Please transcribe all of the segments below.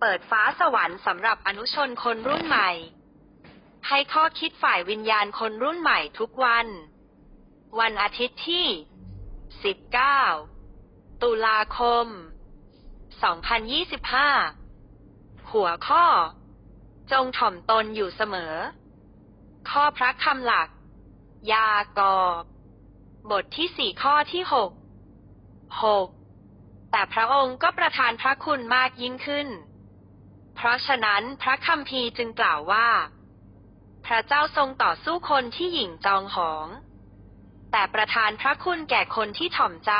เปิดฟ้าสวรรค์สำหรับอนุชนคนรุ่นใหม่ ให้ข้อคิดฝ่ายวิญญาณคนรุ่นใหม่ทุกวัน วันอาทิตย์ที่ 19 ตุลาคม 2025 หัวข้อ จงถ่อมตนอยู่เสมอ ข้อพระคำหลัก ยากอบทที่สี่ข้อที่หกหกแต่พระองค์ก็ประทานพระคุณมากยิ่งขึ้น เพราะฉะนั้นพระคัมภีร์จึงกล่าวว่า พระเจ้าทรงต่อสู้คนที่หยิ่งจองหอง แต่ประทานพระคุณแก่คนที่ถ่อมใจ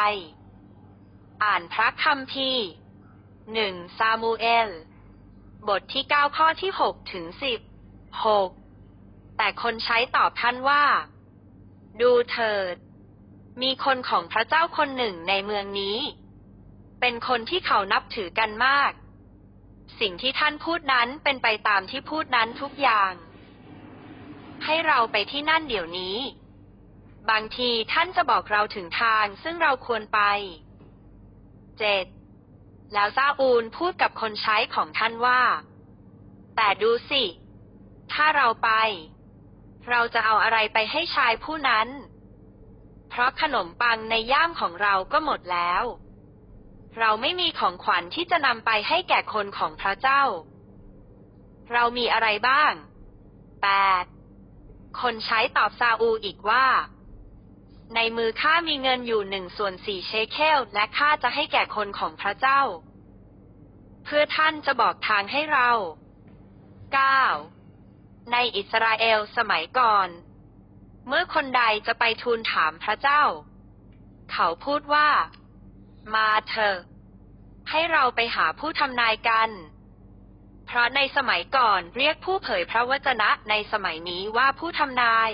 อ่านพระคัมภีร์หนึ่งซามูเอล บทที่เก้าข้อที่หกถึงสิบหกแต่คนใช้ตอบท่านว่า ดูเถิด มีคนของพระเจ้าคนหนึ่งในเมืองนี้ เป็นคนที่เขานับถือกันมาก สิ่งที่ท่านพูดนั้นเป็นไปตามที่พูดนั้นทุกอย่าง ให้เราไปที่นั่นเดี๋ยวนี้ บางทีท่านจะบอกเราถึงทางซึ่งเราควรไปเจ็ดแล้วซาอูลพูดกับคนใช้ของท่านว่า แต่ดูสิ ถ้าเราไป เราจะเอาอะไรไปให้ชายผู้นั้น เพราะขนมปังในย่ามของเราก็หมดแล้ว เราไม่มีของขวัญที่จะนำไปให้แก่คนของพระเจ้า เรามีอะไรบ้าง 8. คนใช้ตอบซาอูอีกว่า ในมือข้ามีเงินอยู่หนึ่งส่วนสี่เชเคล และข้าจะให้แก่คนของพระเจ้า เพื่อท่านจะบอกทางให้เรา 9. ในอิสราเอลสมัยก่อน เมื่อคนใดจะไปทูลถามพระเจ้า เขาพูดว่า มาเถอะ ให้เราไปหาผู้ทำนายกัน เพราะในสมัยก่อนเรียกผู้เผยพระวจนะในสมัยนี้ว่าผู้ทำนาย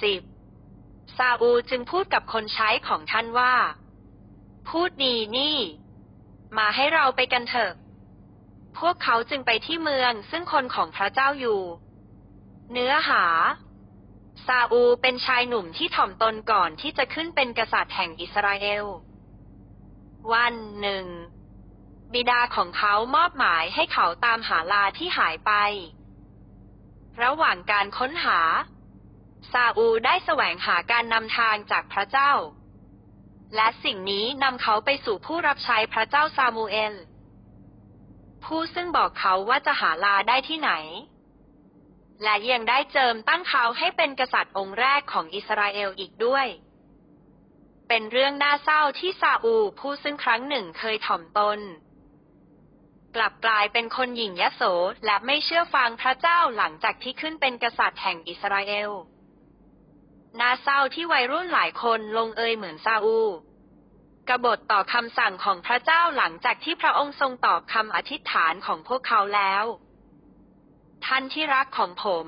10. ซาอูจึงพูดกับคนใช้ของท่านว่า พูดดีนี่ มาให้เราไปกันเถอะ พวกเขาจึงไปที่เมืองซึ่งคนของพระเจ้าอยู่ เนื้อหาซาอูเป็นชายหนุ่มที่ถ่อมตนก่อนที่จะขึ้นเป็นกษัตริย์แห่งอิสราเอล วันหนึ่ง บิดาของเขามอบหมายให้เขาตามหาลาที่หายไป ระหว่างการค้นหา ซาอูลได้แสวงหาการนำทางจากพระเจ้า และสิ่งนี้นำเขาไปสู่ผู้รับใช้พระเจ้าซามูเอล ผู้ซึ่งบอกเขาว่าจะหาลาได้ที่ไหน และยังได้เจิมตั้งเขาให้เป็นกษัตริย์องค์แรกของอิสราเอลอีกด้วย เป็นเรื่องน่าเศร้าที่ซาอูผู้ซึ่งครั้งหนึ่งเคยถ่อมตน กลับกลายเป็นคนหยิ่งยโสและไม่เชื่อฟังพระเจ้าหลังจากที่ขึ้นเป็นกษัตริย์แห่งอิสราเอล น่าเศร้าที่วัยรุ่นหลายคนลงเอยเหมือนซาอูกบฏต่อคำสั่งของพระเจ้าหลังจากที่พระองค์ทรงตอบคำอธิษฐานของพวกเขาแล้ว ท่านที่รักของผม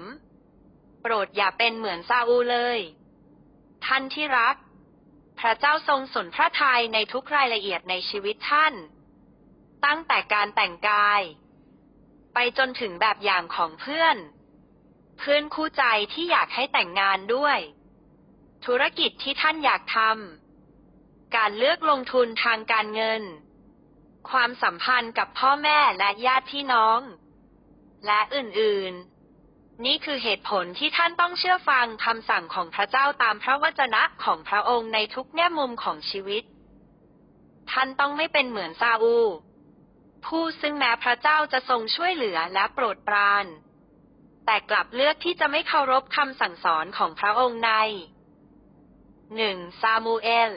โปรดอย่าเป็นเหมือนซาอูเลย ท่านที่รัก ระเจ้าทรงสนพระทัยในทุกรายละเอียดในชีวิตท่าน ตั้งแต่การแต่งกาย ไปจนถึงแบบอย่างของเพื่อน เพื่อนคู่ใจที่อยากให้แต่งงานด้วย ธุรกิจที่ท่านอยากทำการเลือกลงทุนทางการเงิน ความสัมพันธ์กับพ่อแม่และญาติพี่น้อง และอื่นๆ นี่คือเหตุผลที่ท่านต้องเชื่อฟังคำสั่งของพระเจ้าตามพระวจนะของพระองค์ในทุกแง่มุมของชีวิต ท่านต้องไม่เป็นเหมือนซาอู ผู้ซึ่งแม้พระเจ้าจะทรงช่วยเหลือและโปรดปราน แต่กลับเลือกที่จะไม่เคารพคำสั่งสอนของพระองค์ในหนึ่งซามูเอล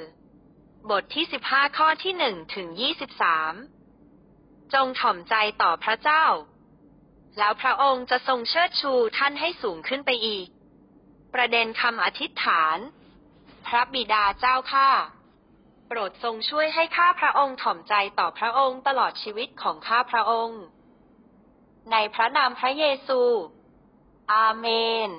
บทที่สิบห้าข้อที่หนึ่งถึงยี่สิบสามจงถ่อมใจต่อพระเจ้า แล้วพระองค์จะทรงเชิดชูท่านให้สูงขึ้นไปอีก ประเด็นคำอธิษฐาน พระบิดาเจ้าข้าโปรดทรงช่วยให้ข้าพระองค์ถ่อมใจต่อพระองค์ตลอดชีวิตของข้าพระองค์ ในพระนามพระเยซู อาเมน